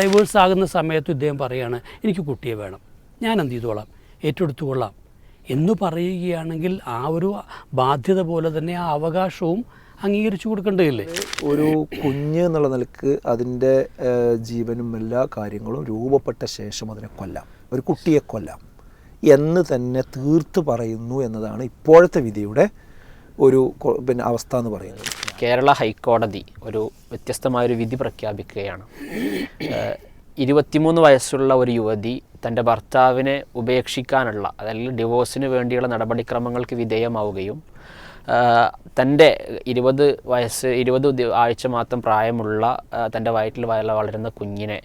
Diverse ആകുന്ന സമയത്ത് ഇദ്ദേഹം പറയുകയാണ് എനിക്ക് കുട്ടിയെ വേണം. ഞാൻ എന്ത് ചെയ്തോളാം? ഏറ്റെടുത്തുകൊള്ളാം. എന്ന് പറയുകയാണെങ്കിൽ ആ ഒരു ബാധ്യത പോലെ തന്നെ ആ അവകാശവും അംഗീകരിച്ചു കൊടുക്കേണ്ടതില്ലേ? ഒരു കുഞ്ഞ് എന്നുള്ള നിലയ്ക്ക് അതിന്റെ ജീവനും എല്ലാ കാര്യങ്ങളും രൂപപ്പെട്ട ശേഷം അതിനെ കൊല്ലാം. ഒരു കുട്ടിയെ കൊല്ലാം. എന്ന് തന്നെ തീർത്ത് പറയുന്നു എന്നതാണ് ഇപ്പോഴത്തെ വിധിയുടെ ഒരു പിന്നെ അവസ്ഥ എന്ന് പറയുന്നത്. കേരള ഹൈക്കോടതി ഒരു വ്യത്യസ്തമായൊരു വിധി പ്രഖ്യാപിക്കുകയാണ്. ഇരുപത്തിമൂന്ന് വയസ്സുള്ള ഒരു യുവതി തന്റെ ഭർത്താവിനെ ഉപേക്ഷിക്കാനുള്ള അതല്ല ഡിവോഴ്സിന് വേണ്ടിയുള്ള നടപടിക്രമങ്ങൾക്ക് വിധേയമാവുകയും തന്റെ ഇരുപത് വയസ്സ് ഇരുപത് ആഴ്ച മാത്രം പ്രായമുള്ള തന്റെ വയറ്റിൽ വയല വളരുന്ന കുഞ്ഞിനെ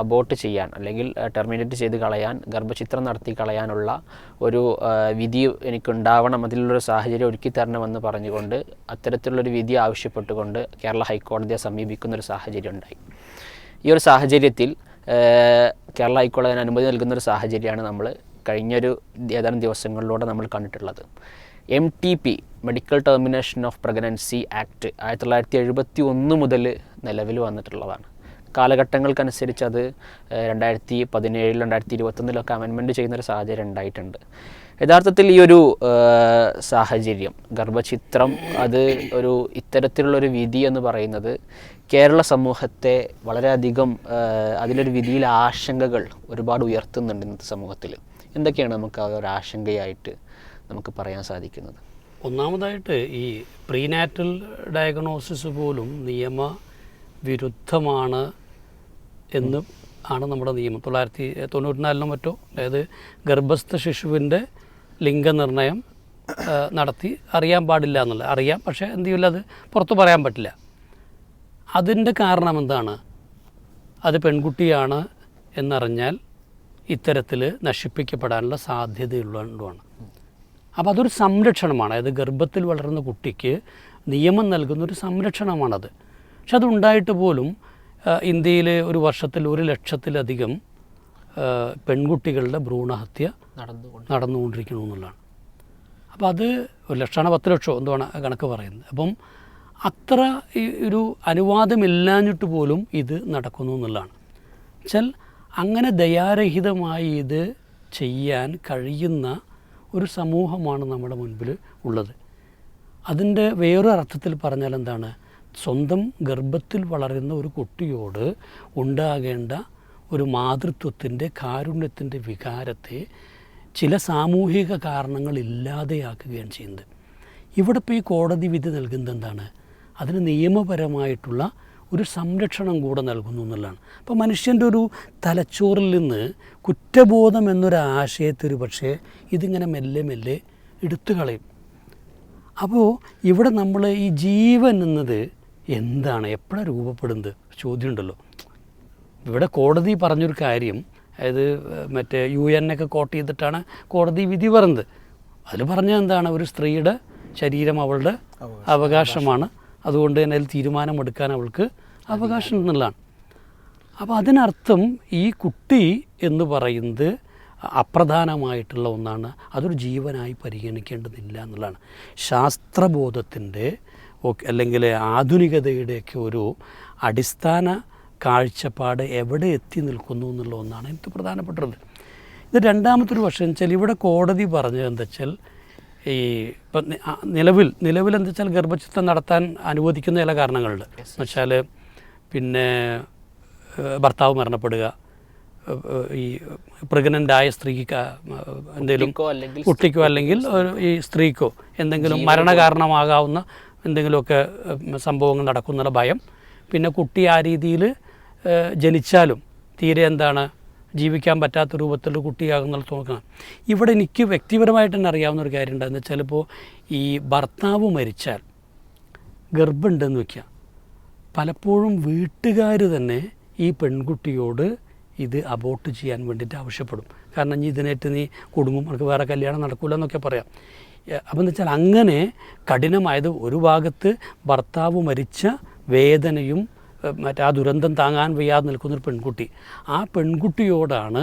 അബോട്ട് ചെയ്യാൻ അല്ലെങ്കിൽ ടെർമിനേറ്റ് ചെയ്ത് കളയാൻ ഗർഭചിത്രം നടത്തി കളയാനുള്ള ഒരു വിധി എനിക്കുണ്ടാവണം. അതിലുള്ളൊരു സാഹചര്യം ഒരുക്കി തരണമെന്ന് പറഞ്ഞുകൊണ്ട് അത്തരത്തിലുള്ളൊരു വിധി ആവശ്യപ്പെട്ടുകൊണ്ട് കേരള ഹൈക്കോടതിയെ സമീപിക്കുന്ന ഒരു സാഹചര്യം ഉണ്ടായി. ഈ ഒരു സാഹചര്യത്തിൽ കേരള ഹൈക്കോടതി അനുമതി നൽകുന്ന ഒരു സാഹചര്യമാണ് നമ്മൾ കഴിഞ്ഞൊരു ഏതാനും ദിവസങ്ങളിലൂടെ നമ്മൾ കണ്ടിട്ടുള്ളത്. M T P medical termination of pregnancy act ആയിരത്തി തൊള്ളായിരത്തി എഴുപത്തി ഒന്ന് മുതൽ നിലവിൽ വന്നിട്ടുള്ളതാണ്. കാലഘട്ടങ്ങൾക്കനുസരിച്ച് അത് രണ്ടായിരത്തി പതിനേഴിൽ രണ്ടായിരത്തി ഇരുപത്തൊന്നിലൊക്കെ അമെൻമെന്റ് ചെയ്യുന്നൊരു സാഹചര്യം ഉണ്ടായിട്ടുണ്ട്. യഥാർത്ഥത്തിൽ ഈ ഒരു സാഹചര്യം ഗർഭചിത്രം അത് ഒരു ഇത്തരത്തിലുള്ളൊരു വിധി എന്ന് പറയുന്നത് കേരള സമൂഹത്തെ വളരെയധികം അതിലൊരു വിധിയിൽ ആശങ്കകൾ ഒരുപാട് ഉയർത്തുന്നുണ്ട് ഇന്നത്തെ സമൂഹത്തിൽ. എന്തൊക്കെയാണ് നമുക്ക് ആ ഒരു ആശങ്കയായിട്ട് നമുക്ക് പറയാൻ സാധിക്കുന്നത്? ഒന്നാമതായിട്ട് ഈ പ്രീനാറ്റൽ ഡയഗ്നോസിസ് പോലും നിയമ വിരുദ്ധമാണ് എന്ന് ആണ് നമ്മുടെ നിയമം. തൊള്ളായിരത്തി തൊണ്ണൂറ്റിനാലിനോ മറ്റോ അതായത് ഗർഭസ്ഥ ശിശുവിന്റെ ലിംഗനിർണയം നടത്തി അറിയാൻ പാടില്ല എന്നുള്ളത്. അറിയാം പക്ഷേ എന്ത് ചെയ്യില്ല അത് പുറത്ത് പറയാൻ പറ്റില്ല. അതിന്റെ കാരണം എന്താണ്? അത് പെൺകുട്ടിയാണ് എന്നറിഞ്ഞാൽ ഇത്തരത്തിൽ നശിപ്പിക്കപ്പെടാനുള്ള സാധ്യതയുള്ളതുകൊണ്ടാണ്. അപ്പോൾ അതൊരു സംരക്ഷണമാണ്. അതായത് ഗർഭത്തിൽ വളരുന്ന കുട്ടിക്ക് നിയമം നൽകുന്ന ഒരു സംരക്ഷണമാണത്. പക്ഷെ അതുണ്ടായിട്ട് പോലും ഇന്ത്യയിൽ ഒരു വർഷത്തിൽ ഒരു ലക്ഷത്തിലധികം പെൺകുട്ടികളുടെ ഭ്രൂണഹത്യ നടന്നു നടന്നുകൊണ്ടിരിക്കുന്നു എന്നുള്ളതാണ്. അപ്പോൾ അത് ഒരു ലക്ഷമാണ് പത്ത് ലക്ഷമോ എന്തുവാണ് ആ കണക്ക് പറയുന്നത്. അപ്പം അത്ര ഈ ഒരു അനുവാദമില്ലാഞ്ഞിട്ട് പോലും ഇത് നടക്കുന്നു എന്നുള്ളതാണ്. വെച്ചാൽ അങ്ങനെ ദയാരഹിതമായി ഇത് ചെയ്യാൻ കഴിയുന്ന ഒരു സമൂഹമാണ് നമ്മുടെ മുൻപിൽ ഉള്ളത്. അതിന്റെ വേറൊരു അർത്ഥത്തിൽ പറഞ്ഞാൽ എന്താണ്? സ്വന്തം ഗർഭത്തിൽ വളരുന്ന ഒരു കുട്ടിയോട് ഉണ്ടാകേണ്ട ഒരു മാതൃത്വത്തിന്റെ കാരുണ്യത്തിന്റെ വികാരത്തെ ചില സാമൂഹിക കാരണങ്ങൾ ഇല്ലാതെയാക്കുകയാണ് ചെയ്യുന്നത്. ഇവിടെ ഇപ്പോൾ ഈ കോടതി വിധി നൽകുന്നത് എന്താണ്? അതിന് നിയമപരമായിട്ടുള്ള ഒരു സംരക്ഷണം കൂടെ നൽകുന്നു എന്നുള്ളതാണ്. അപ്പോൾ മനുഷ്യന്റെ ഒരു തലച്ചോറിൽ നിന്ന് കുറ്റബോധം എന്നൊരു ആശയത്തെ ഒരു പക്ഷേ ഇതിങ്ങനെ മെല്ലെ മെല്ലെ എടുത്തു കളയും. അപ്പോൾ ഇവിടെ നമ്മൾ ഈ ജീവൻ എന്നത് എന്താണ്? എപ്പോഴാണ് രൂപപ്പെടുന്നത്? ചോദ്യമുണ്ടല്ലോ. ഇവിടെ കോടതി പറഞ്ഞൊരു കാര്യം അതായത് മറ്റേ യു എൻ ഒക്കെ കോട്ട് ചെയ്തിട്ടാണ് കോടതി വിധി പറഞ്ഞത്. അതിൽ പറഞ്ഞത് എന്താണ്? ഒരു സ്ത്രീയുടെ ശരീരം അവളുടെ അവകാശമാണ്. അതുകൊണ്ട് തന്നെ അതിൽ തീരുമാനമെടുക്കാൻ അവൾക്ക് അവകാശം എന്നുള്ളതാണ് അപ്പോൾ അതിനർത്ഥം ഈ കുട്ടി എന്ന് പറയുന്നത് അപ്രധാനമായിട്ടുള്ള ഒന്നാണ്. അതൊരു ജീവനായി പരിഗണിക്കേണ്ടതില്ല എന്നുള്ളതാണ്. ശാസ്ത്രബോധത്തിന്റെ അല്ലെങ്കിൽ ആധുനികതയുടെയൊക്കെ ഒരു അടിസ്ഥാന കാഴ്ചപ്പാട് എവിടെ എത്തി നിൽക്കുന്നു എന്നുള്ള ഒന്നാണ് എനിക്ക് പ്രധാനപ്പെട്ടത്. ഇത് രണ്ടാമത്തെ ഒരു വശം വെച്ചാൽ ഇവിടെ കോടതി പറഞ്ഞത് എന്താ വെച്ചാൽ ഈ ഇപ്പം നിലവിൽ നിലവിൽ എന്താ വെച്ചാൽ ഗർഭചിത്രം നടത്താൻ അനുവദിക്കുന്ന ചില കാരണങ്ങളുണ്ട്. എന്ന് വെച്ചാൽ പിന്നെ ഭർത്താവ് മരണപ്പെടുക ഈ പ്രഗ്നന്റായ ആയ സ്ത്രീക്ക് എന്തെങ്കിലും കുട്ടിക്കോ അല്ലെങ്കിൽ ഒരു ഈ സ്ത്രീക്കോ എന്തെങ്കിലും മരണകാരണമാകാവുന്ന എന്തെങ്കിലുമൊക്കെ സംഭവങ്ങൾ നടക്കുന്നുള്ള ഭയം. പിന്നെ കുട്ടി ആ രീതിയിൽ ജനിച്ചാലും തീരെ എന്താണ് ജീവിക്കാൻ പറ്റാത്ത രൂപത്തിലുള്ള കുട്ടിയാകുന്നുള്ള നോക്കണം. ഇവിടെ എനിക്ക് വ്യക്തിപരമായിട്ട് തന്നെ അറിയാവുന്ന ഒരു കാര്യം ഉണ്ടെന്ന് വെച്ചാൽ ഇപ്പോൾ ഈ ഭർത്താവ് മരിച്ചാൽ ഗർഭമുണ്ടെന്ന് വയ്ക്കുക പലപ്പോഴും വീട്ടുകാർ തന്നെ ഈ പെൺകുട്ടിയോട് ഇത് അബോട്ട് ചെയ്യാൻ വേണ്ടിയിട്ട് ആവശ്യപ്പെടും. കാരണം ഇനി ഇതിനേറ്റ് നീ കുടുംബം നമുക്ക് വേറെ കല്യാണം നടക്കില്ല എന്നൊക്കെ പറയാം. അപ്പം എന്ന് വെച്ചാൽ അങ്ങനെ കഠിനമായത് ഒരു ഭാഗത്ത് ഭർത്താവ് മരിച്ച വേദനയും മറ്റേ ആ ദുരന്തം താങ്ങാൻ വയ്യാതെ നിൽക്കുന്നൊരു പെൺകുട്ടി. ആ പെൺകുട്ടിയോടാണ്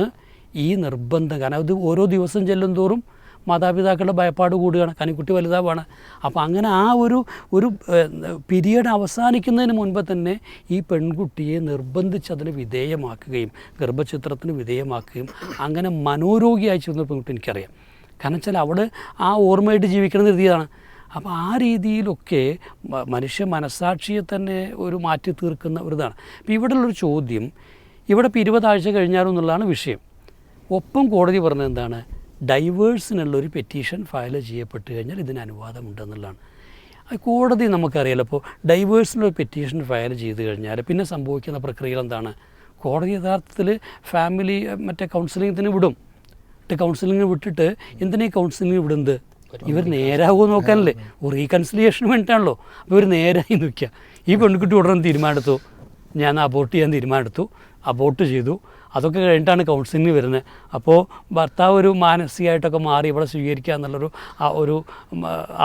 ഈ നിർബന്ധം കാരണം അത് ഓരോ ദിവസം ചെല്ലും തോറും മാതാപിതാക്കളുടെ ഭയപ്പാട് കൂടുകയാണ്. കനിക്കുട്ടി വലുതാവാണ്. അപ്പോൾ അങ്ങനെ ആ ഒരു ഒരു പീരീഡ് അവസാനിക്കുന്നതിന് മുൻപ് തന്നെ ഈ പെൺകുട്ടിയെ നിർബന്ധിച്ച് അതിന് വിധേയമാക്കുകയും ഗർഭചിത്രത്തിന് വിധേയമാക്കുകയും അങ്ങനെ മനോരോഗിയായി ചെന്ന പെൺകുട്ടി എനിക്കറിയാം. കാരണം വെച്ചാൽ അവിടെ ആ ഓർമ്മയായിട്ട് ജീവിക്കണമെന്ന് രീതിയാണ് അപ്പോൾ ആ രീതിയിലൊക്കെ മനുഷ്യ മനസ്സാക്ഷിയെ തന്നെ ഒരു മാറ്റി തീർക്കുന്ന ഒരു ഇതാണ്. അപ്പോൾ ഇവിടെയുള്ളൊരു ചോദ്യം ഇവിടെ ഇപ്പോൾ ഇരുപതാഴ്ച കഴിഞ്ഞാലും എന്നുള്ളതാണ് വിഷയം. ഒപ്പം കോടതി പറഞ്ഞത് എന്താണ്? ഡൈവേഴ്സിനുള്ളൊരു പെറ്റീഷൻ ഫയൽ ചെയ്യപ്പെട്ട് കഴിഞ്ഞാൽ ഇതിന് അനുവാദമുണ്ടെന്നുള്ളതാണ് കോടതി നമുക്കറിയാലോ അപ്പോൾ ഡൈവേഴ്സിനുള്ള പെറ്റീഷൻ ഫയൽ ചെയ്ത് കഴിഞ്ഞാൽ പിന്നെ സംഭവിക്കുന്ന പ്രക്രിയകൾ എന്താണ്? കോടതി യഥാർത്ഥത്തിൽ ഫാമിലി മറ്റേ കൗൺസിലിങ്ങിന് വിടും. കൗൺസിലിംഗ് വിട്ടിട്ട് എന്തിനാ ഈ കൗൺസിലിംഗ് വിടുന്നത്? ഇവർ നേരാകുമോ നോക്കാനല്ലേ? റീകൺസിലിയേഷന് വേണ്ടിയിട്ടാണല്ലോ അപ്പോൾ ഇവർ നേരായി നിൽക്കുക. ഈ പെൺകുട്ടി ഉടനെ തീരുമാനമെടുത്തു. ഞാൻ അബോർട്ട് ചെയ്യാൻ തീരുമാനമെടുത്തു. അബോർട്ട് ചെയ്തു. അതൊക്കെ കഴിഞ്ഞിട്ടാണ് കൗൺസിലിംഗ് വരുന്നത്. അപ്പോൾ ഭർത്താവ് ഒരു മാനസികമായിട്ടൊക്കെ മാറി ഇവിടെ സ്വീകരിക്കുക എന്നുള്ളൊരു ആ ഒരു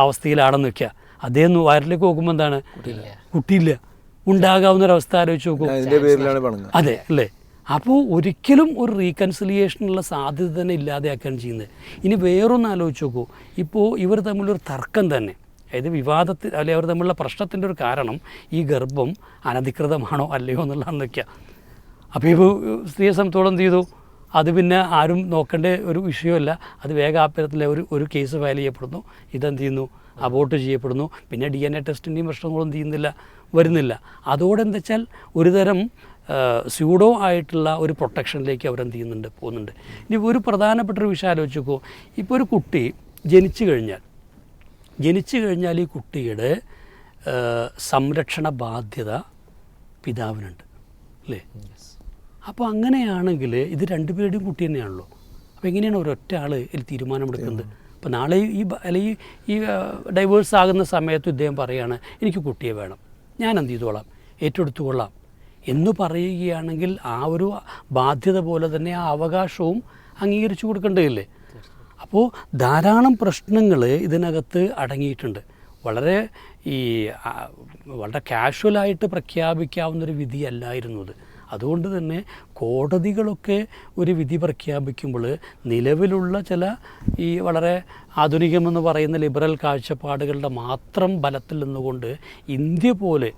അവസ്ഥയിലാണെന്ന് വെക്കുക അദ്ദേഹം വയറിലേക്ക് നോക്കുമ്പോൾ എന്താണ്? കുട്ടിയില്ല. ഉണ്ടാകാവുന്ന ഒരു അവസ്ഥ ആലോചിച്ച് നോക്കും. അതെ അല്ലേ? അപ്പോൾ ഒരിക്കലും ഒരു റീകൺസിലിയേഷനുള്ള സാധ്യത തന്നെ ഇല്ലാതെയാക്കുകയാണ് ചെയ്യുന്നത്. ഇനി വേറൊന്ന് ആലോചിച്ച് നോക്കൂ. ഇപ്പോൾ ഇവർ തമ്മിലൊരു തർക്കം തന്നെ. അതായത് വിവാദത്തിൽ അല്ലെങ്കിൽ അവർ തമ്മിലുള്ള പ്രശ്നത്തിന്റെ ഒരു കാരണം ഈ ഗർഭം അനധികൃതമാണോ അല്ലയോ എന്നുള്ളതാണ് വയ്ക്കുക അപ്പോൾ ഇപ്പോൾ സ്ത്രീയെ സംബന്ധിച്ചോളം എന്ത് ചെയ്തു? അത് പിന്നെ ആരും നോക്കേണ്ട ഒരു വിഷയമല്ല. അത് വേഗാപ്പരത്തിൽ ഒരു ഒരു കേസ് ഫയൽ ചെയ്യപ്പെടുന്നു. ഇതെന്ത് ചെയ്യുന്നു? അബോർട്ട് ചെയ്യപ്പെടുന്നു. പിന്നെ ഡി എൻ എ ടെസ്റ്റിന്റെയും പ്രശ്നങ്ങളൊന്നും ചെയ്യുന്നില്ല? വരുന്നില്ല. അതോടെ എന്താ വെച്ചാൽ ഒരുതരം സ്യൂഡോ ആയിട്ടുള്ള ഒരു പ്രൊട്ടക്ഷനിലേക്ക് അവരെന്ത് ചെയ്യുന്നുണ്ട് പോകുന്നുണ്ട്. ഇനി ഒരു പ്രധാനപ്പെട്ട ഒരു വിഷയം ആലോചിച്ച് ഇപ്പോൾ ഒരു കുട്ടി ജനിച്ചു കഴിഞ്ഞാൽ ജനിച്ചു കഴിഞ്ഞാൽ ഈ കുട്ടിയുടെ സംരക്ഷണ ബാധ്യത പിതാവിനുണ്ട്. അല്ലേ? അപ്പോൾ അങ്ങനെയാണെങ്കിൽ ഇത് രണ്ടുപേരുടെയും കുട്ടി തന്നെയാണല്ലോ. അപ്പോൾ എങ്ങനെയാണ് ഒരൊറ്റ ആൾ ഇതിൽ തീരുമാനമെടുക്കുന്നത്? അപ്പോൾ നാളെ ഈ അല്ലെങ്കിൽ ഈ ഡൈവേഴ്സ് ആകുന്ന സമയത്ത് ഇദ്ദേഹം പറയുകയാണ് എനിക്ക് കുട്ടിയെ വേണം. ഞാൻ എന്ത് ചെയ്തോളാം? ഏറ്റെടുത്തുകൊള്ളാം. എന്ന് പറയുകയാണെങ്കിൽ ആ ഒരു ബാധ്യത പോലെ തന്നെ ആ അവകാശവും അംഗീകരിച്ചു കൊടുക്കേണ്ടതില്ലേ? അപ്പോൾ ധാരാളം പ്രശ്നങ്ങൾ ഇതിനകത്ത് അടങ്ങിയിട്ടുണ്ട്. വളരെ ഈ വളരെ കാഷ്വലായിട്ട് പ്രഖ്യാപിക്കാവുന്നൊരു വിധിയല്ലായിരുന്നു അത്. അതുകൊണ്ട് തന്നെ കോടതികളൊക്കെ ഒരു വിധി പ്രഖ്യാപിക്കുമ്പോൾ നിലവിലുള്ള ചില ഈ വളരെ ആധുനികമെന്ന് പറയുന്ന ലിബറൽ കാഴ്ചപ്പാടുകളുടെ മാത്രം ബലത്തിൽ നിന്നുകൊണ്ട് ഇന്ത്യ പോലെ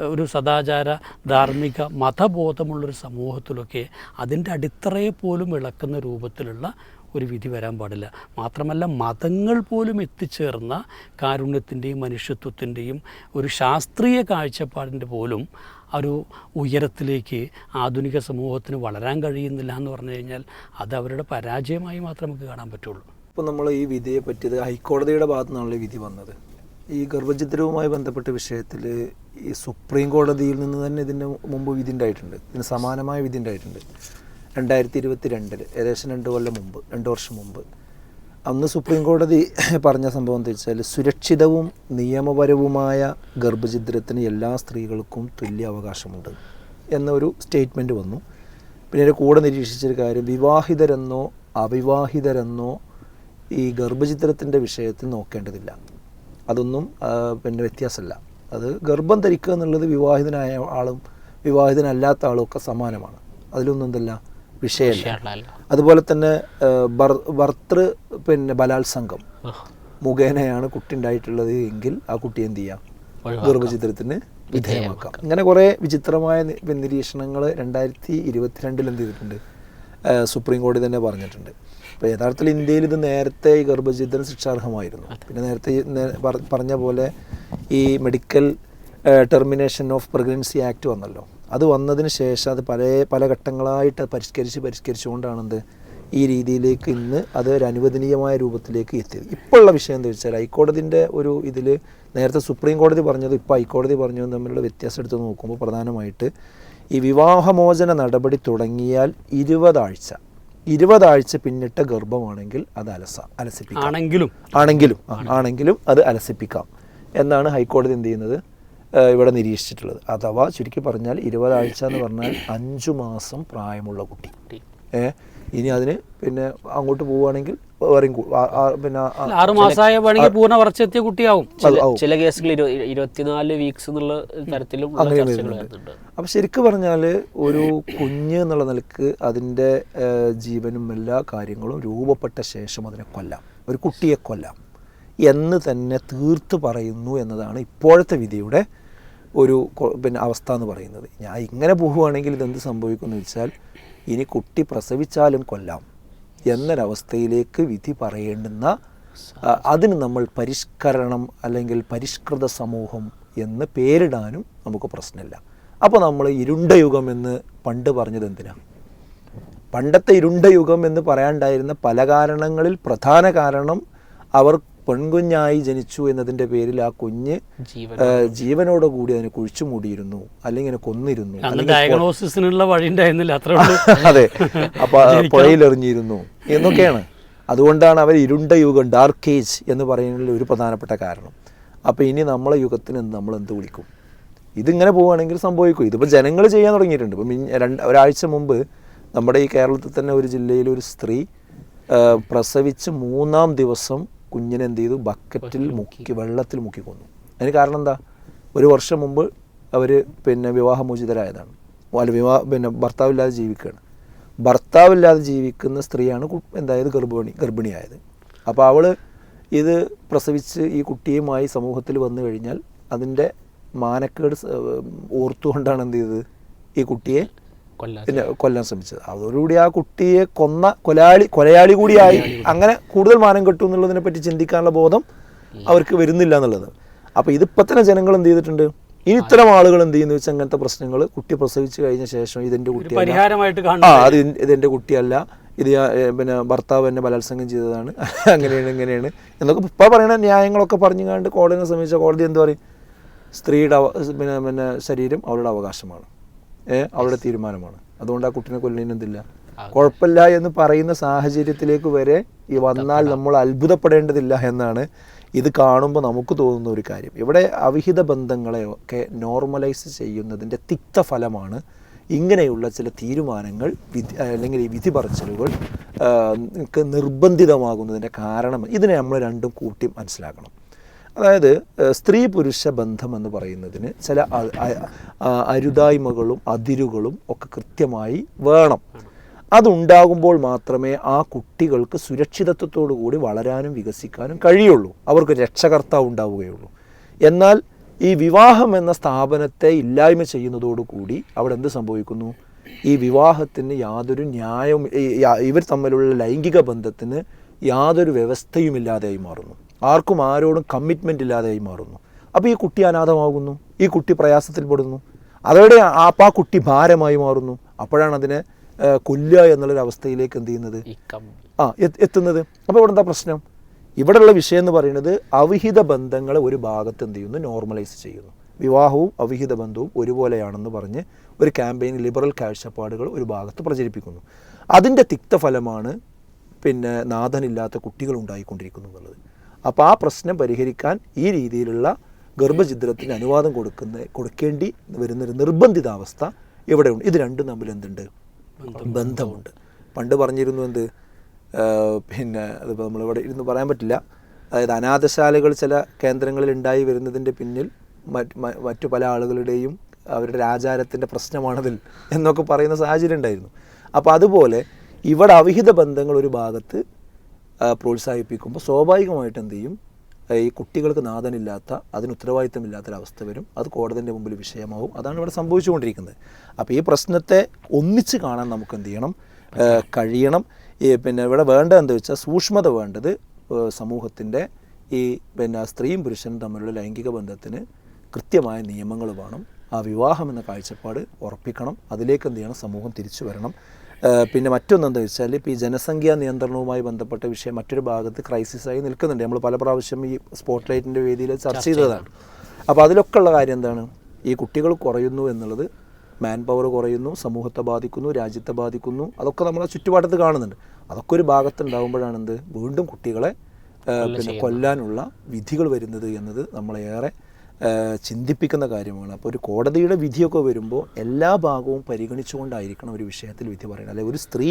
ഒരു സദാചാര ധാർമ്മിക മതബോധമുള്ളൊരു സമൂഹത്തിലൊക്കെ അതിന്റെ അടിത്തറയെ പോലും ഇളക്കുന്ന രൂപത്തിലുള്ള ഒരു വിധി വരാൻ പാടില്ല. മാത്രമല്ല മതങ്ങൾ പോലും എത്തിച്ചേർന്ന കാരുണ്യത്തിന്റെയും മനുഷ്യത്വത്തിന്റെയും ഒരു ശാസ്ത്രീയ കാഴ്ചപ്പാടിന്റെ പോലും ഒരു ഉയരത്തിലേക്ക് ആധുനിക സമൂഹത്തിന് വളരാൻ കഴിയുന്നില്ല എന്ന് പറഞ്ഞു കഴിഞ്ഞാൽ അത് അവരുടെ പരാജയമായി മാത്രമേ നമുക്ക് കാണാൻ പറ്റുള്ളൂ. ഇപ്പോൾ നമ്മൾ ഈ വിധിയെ പറ്റിയത് ഹൈക്കോടതിയുടെ ഭാഗത്തു നിന്നുള്ള വിധി വന്നത്. ഈ ഗർഭഛിദ്രവുമായി ബന്ധപ്പെട്ട വിഷയത്തിൽ ഈ സുപ്രീം കോടതിയിൽ നിന്ന് തന്നെ ഇതിന് മുമ്പ് വിധി ഉണ്ടായിട്ടുണ്ട് ഇതിന് സമാനമായ വിധി ഉണ്ടായിട്ടുണ്ട് രണ്ടായിരത്തി ഇരുപത്തി രണ്ടിൽ ഏകദേശം രണ്ട് കൊല്ലം മുമ്പ് രണ്ട് വർഷം മുമ്പ്. അന്ന് സുപ്രീം കോടതി പറഞ്ഞ സംഭവം എന്താ വെച്ചാൽ സുരക്ഷിതവും നിയമപരവുമായ ഗർഭഛിദ്രത്തിന് എല്ലാ സ്ത്രീകൾക്കും തുല്യ അവകാശമുണ്ട് എന്നൊരു സ്റ്റേറ്റ്മെന്റ് വന്നു. പിന്നെ അതിന്റെ കൂടെ നിരീക്ഷിച്ചൊരു കാര്യം വിവാഹിതരെന്നോ അവിവാഹിതരെന്നോ ഈ ഗർഭചിത്രത്തിന്റെ വിഷയത്തിൽ നോക്കേണ്ടതില്ല. അതൊന്നും പിന്നെ വ്യത്യാസമല്ല. അത് ഗർഭം ധരിക്കുക എന്നുള്ളത് വിവാഹിതനായ ആളും വിവാഹിതനല്ലാത്ത ആളും ഒക്കെ സമാനമാണ്. അതിലൊന്നും എന്തല്ല? വിഷയമല്ല. അതുപോലെ തന്നെ ഭർത്തൃ പിന്നെ ബലാത്സംഗം മുഖേനയാണ് കുട്ടി ഉണ്ടായിട്ടുള്ളത് എങ്കിൽ ആ കുട്ടി എന്ത് ചെയ്യാം? ഗർഭചിത്രത്തിന് വിധേയമാക്കാം. ഇങ്ങനെ കുറേ വിചിത്രമായ നിരീക്ഷണങ്ങൾ രണ്ടായിരത്തി ഇരുപത്തിരണ്ടിൽ എന്ത് ചെയ്തിട്ടുണ്ട്? സുപ്രീം കോടതി തന്നെ പറഞ്ഞിട്ടുണ്ട്. അപ്പോൾ യഥാർത്ഥത്തിൽ ഇന്ത്യയിൽ ഇത് നേരത്തെ ഈ ഗർഭചിത്രം ശിക്ഷാർഹമായിരുന്നു. പിന്നെ നേരത്തെ പറഞ്ഞ പോലെ ഈ medical termination of pregnancy act വന്നല്ലോ. അത് വന്നതിന് ശേഷം അത് പല പല ഘട്ടങ്ങളായിട്ട് അത് പരിഷ്കരിച്ച് പരിഷ്കരിച്ചുകൊണ്ടാണെന്ത് ഈ രീതിയിലേക്ക് ഇന്ന് അത് ഒരു അനുവദനീയമായ രൂപത്തിലേക്ക് എത്തിയത്. ഇപ്പോഴുള്ള വിഷയം എന്താ വെച്ചാൽ ഹൈക്കോടതിന്റെ ഒരു ഇതിൽ നേരത്തെ സുപ്രീം കോടതി പറഞ്ഞത് ഇപ്പോൾ ഹൈക്കോടതി പറഞ്ഞതും തമ്മിലുള്ള വ്യത്യാസം എടുത്ത് നോക്കുമ്പോൾ പ്രധാനമായിട്ട് ഈ വിവാഹമോചന നടപടി തുടങ്ങിയാൽ ഇരുപതാഴ്ച ഇരുപതാഴ്ച പിന്നിട്ട ഗർഭമാണെങ്കിൽ അത് അലസ അലസിപ്പിക്കാം. ആണെങ്കിലും. ആണെങ്കിലും ആണെങ്കിലും അത് അലസിപ്പിക്കാം. എന്നാണ് ഹൈക്കോടതി എന്ത് ചെയ്യുന്നത്? ഇവിടെ നിരീക്ഷിച്ചിട്ടുള്ളത്. അഥവാ ചുരുക്കി പറഞ്ഞാൽ ഇരുപതാഴ്ച എന്ന് പറഞ്ഞാൽ അഞ്ചു മാസം പ്രായമുള്ള കുട്ടി. ഏ ഇനി അതിന് പിന്നെ അങ്ങോട്ട് പോവുകയാണെങ്കിൽ വേറെയും പിന്നെ ആറ് മാസമായ വേണമെങ്കിൽ പൂർണ വളർച്ചയെത്തിയ കുട്ടിയാവും. ചില കേസുകളിൽ ഇരു- ഇരുപത്തിനാല് വീക്സ് എന്നുള്ള തരത്തിലും അങ്ങനെ വരുന്നുണ്ട്. അപ്പം ശരിക്കും പറഞ്ഞാൽ ഒരു കുഞ്ഞ് എന്നുള്ള നിലയ്ക്ക് അതിന്റെ ജീവനും എല്ലാ കാര്യങ്ങളും രൂപപ്പെട്ട ശേഷം അതിനെ കൊല്ലാം. ഒരു കുട്ടിയെ കൊല്ലാം. എന്ന് തന്നെ തീർത്ത് പറയുന്നു എന്നതാണ് ഇപ്പോഴത്തെ വിധിയുടെ ഒരു പിന്നെ അവസ്ഥ എന്ന് പറയുന്നത്. ഞാൻ ഇങ്ങനെ പോവുകയാണെങ്കിൽ ഇതെന്ത് സംഭവിക്കുമെന്ന് വെച്ചാൽ ഇനി കുട്ടി പ്രസവിച്ചാലും കൊല്ലാം എന്നൊരവസ്ഥയിലേക്ക് വിധി പറയേണ്ടുന്ന അതിന് നമ്മൾ പരിഷ്കരണം അല്ലെങ്കിൽ പരിഷ്കൃത സമൂഹം എന്ന് പേരിടാനും നമുക്ക് പ്രശ്നമില്ല. അപ്പോൾ നമ്മൾ ഇരുണ്ട യുഗം എന്ന് പണ്ട് പറഞ്ഞത് എന്തിനാണ് പണ്ടത്തെ ഇരുണ്ട യുഗം എന്ന് പറയാണ്ടായിരുന്ന പല കാരണങ്ങളിൽ പ്രധാന കാരണം അവർ പെൺകുഞ്ഞായി ജനിച്ചു എന്നതിന്റെ പേരിൽ ആ കുഞ്ഞ് ജീവനോടെ കൂടി. അതിനെ കുഴിച്ചു മൂടിയിരുന്നു അല്ലെങ്കിൽ കൊന്നിരുന്നു. ഡയഗ്നോസിസിനുള്ള വഴി ഉണ്ടായിരുന്നില്ല അത്രേ അതെ. അപ്പൊ പുഴയിലെറിഞ്ഞിരുന്നു എന്നൊക്കെയാണ്. അതുകൊണ്ടാണ് അവർ ഇരുണ്ട യുഗം ഡാർക്ക് ഏജ് എന്ന് പറയുന്നതിൽ ഒരു പ്രധാനപ്പെട്ട കാരണം. അപ്പോൾ ഇനി നമ്മളെ യുഗത്തിന് നമ്മൾ എന്ത് വിളിക്കും? ഇതിങ്ങനെ പോവുകയാണെങ്കിൽ സംഭവിക്കും. ഇതിപ്പോൾ ജനങ്ങൾ ചെയ്യാൻ തുടങ്ങിയിട്ടുണ്ട്. ഇപ്പം രണ്ട് ഒരാഴ്ച മുമ്പ് നമ്മുടെ ഈ കേരളത്തിൽ തന്നെ ഒരു ജില്ലയിൽ ഒരു സ്ത്രീ പ്രസവിച്ച് മൂന്നാം ദിവസം കുഞ്ഞിനെ എന്ത് ചെയ്തു? ബക്കറ്റിൽ മുക്കി വെള്ളത്തിൽ മുക്കി കൊന്നു. അതിന് കാരണം എന്താ? ഒരു വർഷം മുമ്പ് അവർ പിന്നെ വിവാഹമോചിതരായതാണ് അല്ല വിവാഹ പിന്നെ ഭർത്താവില്ലാതെ ജീവിക്കുകയാണ്. ഭർത്താവില്ലാതെ ജീവിക്കുന്ന സ്ത്രീയാണ് എന്തായത്? ഗർഭിണി ഗർഭിണിയായത്. അപ്പോൾ അവൾ ഇത് പ്രസവിച്ച് ഈ കുട്ടിയുമായി സമൂഹത്തിൽ വന്നു കഴിഞ്ഞാൽ അതിന്റെ മാനക്കേട് ഓർത്തുകൊണ്ടാണ് എന്ത് ചെയ്തത്? ഈ കുട്ടിയെ പിന്നെ കൊല്ലാൻ ശ്രമിച്ചത്. അതോടുകൂടി ആ കുട്ടിയെ കൊന്ന കൊലയാളി കൊലയാളി കൂടിയായി അങ്ങനെ കൂടുതൽ മാനം കിട്ടും എന്നുള്ളതിനെ പറ്റി ചിന്തിക്കാനുള്ള ബോധം അവർക്ക് വരുന്നില്ല എന്നുള്ളത്. അപ്പോൾ ഇതിപ്പോൾ തന്നെ ജനങ്ങൾ എന്ത് ചെയ്തിട്ടുണ്ട്? ഇനി ഇത്തരം ആളുകൾ എന്ത് ചെയ്യുന്നു വെച്ചാൽ അങ്ങനത്തെ പ്രശ്നങ്ങൾ കുട്ടി പ്രസവിച്ചു കഴിഞ്ഞ ശേഷം ഇതെന്റെ കുട്ടി ആ അത് ഇതെന്റെ കുട്ടിയല്ല. ഇത് പിന്നെ ഭർത്താവ് എന്നെ ബലാത്സംഗം ചെയ്തതാണ്. അങ്ങനെയാണ് ഇങ്ങനെയാണ് എന്നൊക്കെ ഇപ്പൊ പറയുന്ന ന്യായങ്ങളൊക്കെ പറഞ്ഞു കണ്ട് കോടതിനെ സമീപിച്ച കോടതി എന്ത് പറയും? സ്ത്രീയുടെ പിന്നെ പിന്നെ ശരീരം അവരുടെ അവകാശമാണ്. ഏ അവളുടെ തീരുമാനമാണ്. അതുകൊണ്ട് ആ കുട്ടിനെ കൊല്ലുന്നതിന് കുഴപ്പമില്ല എന്ന് പറയുന്ന സാഹചര്യത്തിലേക്ക് വരെ ഈ വന്നാൽ നമ്മൾ അത്ഭുതപ്പെടേണ്ടതില്ല എന്നാണ് ഇത് കാണുമ്പോൾ നമുക്ക് തോന്നുന്ന ഒരു കാര്യം. ഇവിടെ അവിഹിത ബന്ധങ്ങളെ ഒക്കെ നോർമലൈസ് ചെയ്യുന്നതിന്റെ തിക്ത ഫലമാണ് ഇങ്ങനെയുള്ള ചില തീരുമാനങ്ങൾ വിധി അല്ലെങ്കിൽ ഈ വിധി പറച്ചിലുകൾ നിർബന്ധിതമാകുന്നതിന്റെ കാരണം. ഇതിനെ നമ്മൾ രണ്ടും കൂട്ടി മനസ്സിലാക്കണം. അതായത് സ്ത്രീ പുരുഷ ബന്ധം എന്ന് പറയുന്നതിന് ചില അരുതായ്മകളും അതിരുകളും ഒക്കെ കൃത്യമായി വേണം. അതുണ്ടാകുമ്പോൾ മാത്രമേ ആ കുട്ടികൾക്ക് സുരക്ഷിതത്വത്തോടു കൂടി വളരാനും വികസിക്കാനും കഴിയുള്ളൂ. അവർക്ക് രക്ഷകർത്താവ് ഉണ്ടാവുകയുള്ളൂ. എന്നാൽ ഈ വിവാഹം എന്ന സ്ഥാപനത്തെ ഇല്ലായ്മ ചെയ്യുന്നതോടുകൂടി അവിടെ എന്ത് സംഭവിക്കുന്നു? ഈ വിവാഹത്തിന് യാതൊരു ന്യായവും ഇവർ തമ്മിലുള്ള ലൈംഗിക ബന്ധത്തിന് യാതൊരു വ്യവസ്ഥയുമില്ലാതെയായി മാറുന്നു. ആർക്കും ആരോടും കമ്മിറ്റ്മെന്റ് ഇല്ലാതെയായി മാറുന്നു. അപ്പോൾ ഈ കുട്ടി അനാഥമാകുന്നു ഈ കുട്ടി പ്രയാസത്തിൽപ്പെടുന്നു. അതോടെ അപ്പം ആ കുട്ടി ഭാരമായി മാറുന്നു. അപ്പോഴാണ് അതിനെ കൊല്ലുക എന്നുള്ളൊരു അവസ്ഥയിലേക്ക് എന്ത് ചെയ്യുന്നത്? ആ എത്തുന്നത്. അപ്പോൾ ഇവിടെ എന്താ പ്രശ്നം? ഇവിടെയുള്ള വിഷയം എന്ന് പറയുന്നത് അവിഹിത ബന്ധങ്ങളെ ഒരു ഭാഗത്ത് എന്ത് ചെയ്യുന്നു? നോർമലൈസ് ചെയ്യുന്നു. വിവാഹവും അവിഹിത ബന്ധവും ഒരുപോലെയാണെന്ന് പറഞ്ഞ് ഒരു ക്യാമ്പയിൻ ലിബറൽ കാഴ്ചപ്പാടുകൾ ഒരു ഭാഗത്ത് പ്രചരിപ്പിക്കുന്നു. അതിന്റെ തിക്തഫലമാണ് പിന്നെ നാഥനില്ലാത്ത കുട്ടികൾ ഉണ്ടായിക്കൊണ്ടിരിക്കുന്നു എന്നുള്ളത്. അപ്പോൾ ആ പ്രശ്നം പരിഹരിക്കാൻ ഈ രീതിയിലുള്ള ഗർഭഛിദ്രത്തിന് അനുവാദം കൊടുക്കുന്ന കൊടുക്കേണ്ടി വരുന്നൊരു നിർബന്ധിതാവസ്ഥ ഇവിടെ ഉണ്ട് ഇത് രണ്ടും തമ്മിൽ എന്തുണ്ട്? ബന്ധമുണ്ട്. പണ്ട് പറഞ്ഞിരുന്നു എന്ത്? പിന്നെ അതിപ്പോൾ നമ്മളിവിടെ ഇരുന്ന് പറയാൻ പറ്റില്ല. അതായത് അനാഥശാലകൾ ചില കേന്ദ്രങ്ങളിൽ ഉണ്ടായി വരുന്നതിന്റെ പിന്നിൽ മറ്റ് മറ്റു പല ആളുകളുടെയും അവരുടെ ആചാരത്തിന്റെ പ്രശ്നമാണതിൽ എന്നൊക്കെ പറയുന്ന സാഹചര്യം ഉണ്ടായിരുന്നു. അപ്പോൾ അതുപോലെ ഇവിടെ അവിഹിത ബന്ധങ്ങൾ ഒരു ഭാഗത്ത് പ്രോത്സാഹിപ്പിക്കുമ്പോൾ സ്വാഭാവികമായിട്ട് എന്ത് ചെയ്യും? ഈ കുട്ടികൾക്ക് നാഥനില്ലാത്ത അതിന് ഉത്തരവാദിത്തമില്ലാത്തൊരവസ്ഥ വരും. അത് കോടതിന്റെ മുമ്പിൽ വിഷയമാവും. അതാണ് ഇവിടെ സംഭവിച്ചുകൊണ്ടിരിക്കുന്നത്. അപ്പോൾ ഈ പ്രശ്നത്തെ ഒന്നിച്ച് കാണാൻ നമുക്ക് എന്ത് ചെയ്യണം? കഴിയണം. ഈ പിന്നെ ഇവിടെ വേണ്ടത് എന്താ വെച്ചാൽ സൂക്ഷ്മത വേണ്ടത് സമൂഹത്തിന്റെ ഈ പിന്നെ സ്ത്രീയും പുരുഷനും തമ്മിലുള്ള ലൈംഗിക ബന്ധത്തിന് കൃത്യമായ നിയമങ്ങൾ വേണം. ആ വിവാഹം എന്ന കാഴ്ചപ്പാട് ഉറപ്പിക്കണം. അതിലേക്ക് എന്ത് ചെയ്യണം? സമൂഹം തിരിച്ചു വരണം. പിന്നെ മറ്റൊന്നെന്താ വെച്ചാൽ ഇപ്പോൾ ഈ ജനസംഖ്യാ നിയന്ത്രണവുമായി ബന്ധപ്പെട്ട വിഷയം മറ്റൊരു ഭാഗത്ത് ക്രൈസിസായി നിൽക്കുന്നുണ്ട്. നമ്മൾ പല പ്രാവശ്യം ഈ സ്പോട്ട് ലൈറ്റിന്റെ വേദിയിൽ ചർച്ച ചെയ്തതാണ്. അപ്പോൾ അതിലൊക്കെ ഉള്ള കാര്യം എന്താണ്? ഈ കുട്ടികൾ കുറയുന്നു എന്നുള്ളത് മാൻ പവർ കുറയുന്നു സമൂഹത്തെ ബാധിക്കുന്നു രാജ്യത്തെ ബാധിക്കുന്നു അതൊക്കെ നമ്മളെ ചുറ്റുപാടത്ത് കാണുന്നുണ്ട്. അതൊക്കെ ഒരു ഭാഗത്തുണ്ടാകുമ്പോഴാണ് എന്ത് വീണ്ടും കുട്ടികളെ പിന്നെ കൊല്ലാനുള്ള വിധികൾ വരുന്നത് എന്നത് നമ്മളേറെ ചിന്തിപ്പിക്കുന്ന കാര്യമാണ്. അപ്പോൾ ഒരു കോടതിയുടെ വിധിയൊക്കെ വരുമ്പോൾ എല്ലാ ഭാഗവും പരിഗണിച്ചുകൊണ്ടായിരിക്കണം ഒരു വിഷയത്തിൽ വിധി പറയുന്നത്. അല്ലെങ്കിൽ ഒരു സ്ത്രീ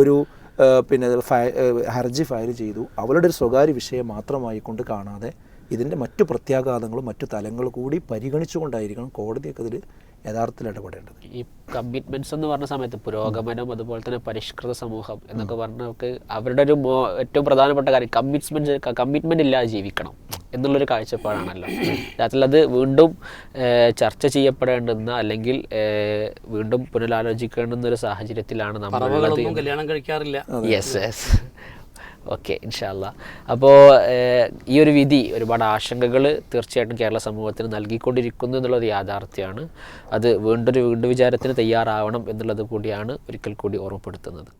ഒരു പിന്നെ ഹർജി ഫയൽ ചെയ്തു. അവളുടെ ഒരു സ്വകാര്യ വിഷയം മാത്രമായിക്കൊണ്ട് കാണാതെ ഇതിന്റെ മറ്റു പ്രത്യാഘാതങ്ങളും മറ്റു തലങ്ങൾ കൂടി പരിഗണിച്ചുകൊണ്ടായിരിക്കണം കോടതിയൊക്കെ ഇതിൽ യഥാർത്ഥത്തിൽ ഇടപെടേണ്ടത്. ഈ കമ്മിറ്റ്മെന്റ്സ് എന്ന് പറഞ്ഞ സമയത്ത് പുരോഗമനം അതുപോലെ തന്നെ പരിഷ്കൃത സമൂഹം എന്നൊക്കെ പറഞ്ഞവർക്ക് അവരുടെ ഒരു ഏറ്റവും പ്രധാനപ്പെട്ട കാര്യം കമ്മിറ്റ്മെന്റ് കമ്മിറ്റ്മെന്റ് ഇല്ലാതെ ജീവിക്കണം. എന്നുള്ളൊരു കാഴ്ചപ്പാടാണല്ലോ. അതിൽ അത് വീണ്ടും ചർച്ച ചെയ്യപ്പെടേണ്ടുന്ന അല്ലെങ്കിൽ വീണ്ടും പുനരാലോചിക്കേണ്ടുന്ന ഒരു സാഹചര്യത്തിലാണ് നമ്മൾ കല്യാണം കഴിക്കാറില്ല. യെസ് യെസ് ഓക്കെ ഇൻഷാല്ല അപ്പോൾ ഈ ഒരു വിധി ഒരുപാട് ആശങ്കകൾ തീർച്ചയായിട്ടും കേരള സമൂഹത്തിന് നൽകിക്കൊണ്ടിരിക്കുന്നു എന്നുള്ളത് യാഥാർത്ഥ്യമാണ്. അത് വീണ്ടൊരു വീണ്ടും വിചാരത്തിന് തയ്യാറാവണം എന്നുള്ളത് കൂടിയാണ് ഒരിക്കൽ കൂടി ഓർമ്മപ്പെടുത്തുന്നത്.